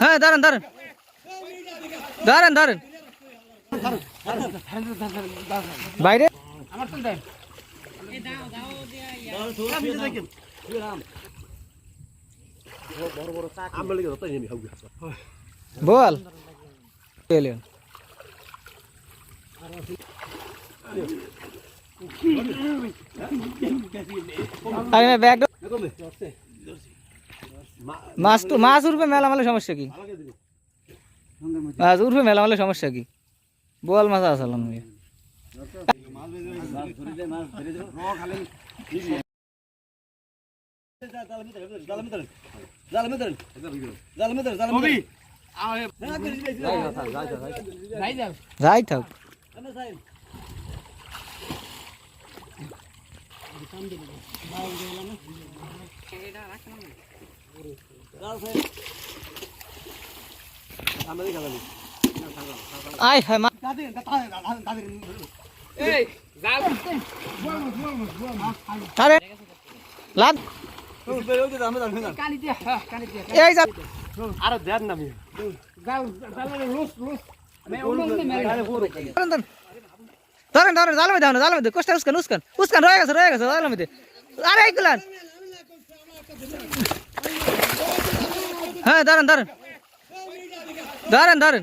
হ্যাঁ দাঁড়ান দাঁড়ান। দাঁড়ান দাঁড়ান। বাইরে? বল। ব্যাগ মাছ তো মাছ উঠবে মেলা মেলা সমস্যা কি? মাছ উঠবে মেলা মেলা সমস্যা কি? বল মাছ আসলাম যাই থাক। আয় হ্যাঁ মা। লাদ। এই যা। আরও দেন না আমি ধরেন ধরেন, জাল মধ্যে জাল মধ্যে কোষ্টা উস্কান উস্কান। উস্কান রয়ে গেছে রয়ে গেছে, জাল মধ্যে আরে এইগুলান হ্যাঁ ধরেন ধরেন ধরেন ধরেন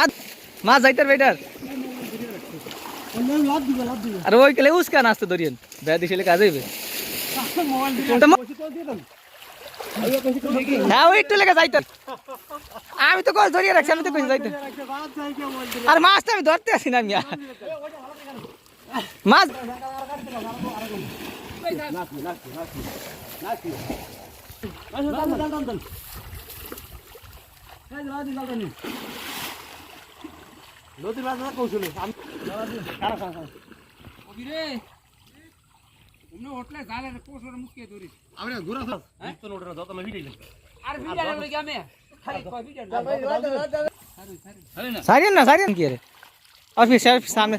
আর মাছ যাইতার বেটার আর ওই কেলে উস্কান আসতে ধরিয়েন। বেদি ছেলে কাজ হইবে। হ্যাঁ ওই একটু যাইতার আমি তো কল ধরিয়ে রাখছি, আমি তো কইছি যাইতে। আর মাছ তো আমি ধরতে আসি না মিয়া মাছ নদীর মাছ না কৌশলে সারিয়েন না সারিয়েন কি রে? অফিস সামনে।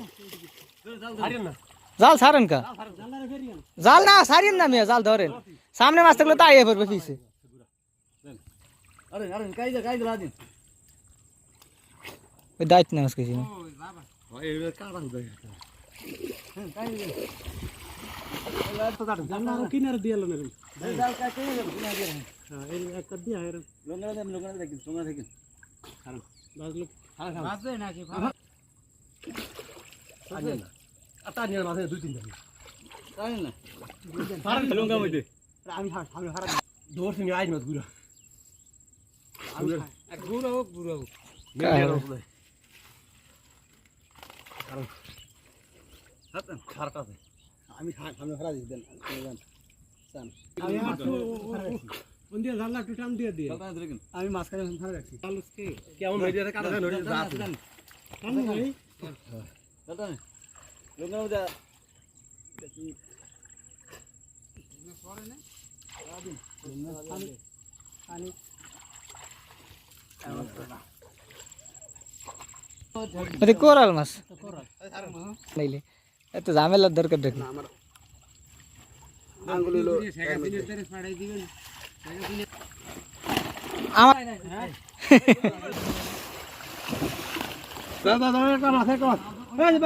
জাল সারেন কা? জাল না সারিয়েন না মিয়া, জাল ধরেন। সামনে মাছ থাকলে তাই পড়বে পিছে। ওই দায়িত্ব না কিছু না কিনারে দিয়ে দুই তিনটা। আমি আমি হারা। দৌড় সিং আইন মাছ গুড়া গুড়ো হোক গুড়ো হোক আমি সামনে হারা দিই দেন আমি মাঝখানে রাখছি। কেমন এটা কোরাল মাছ। নাইলে। এত ঝামেলার দরকার দেখি। আমার দাদা দাদা কর এই যে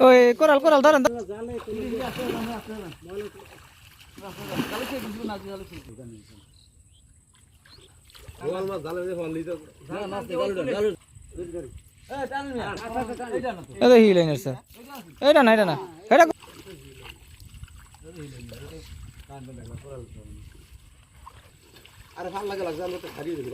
ওই কোরাল কোরাল ধরেন এটা না এটা না। এটা আরে ভালো লাগে লাগছে আমরা তো হারিয়ে দিলি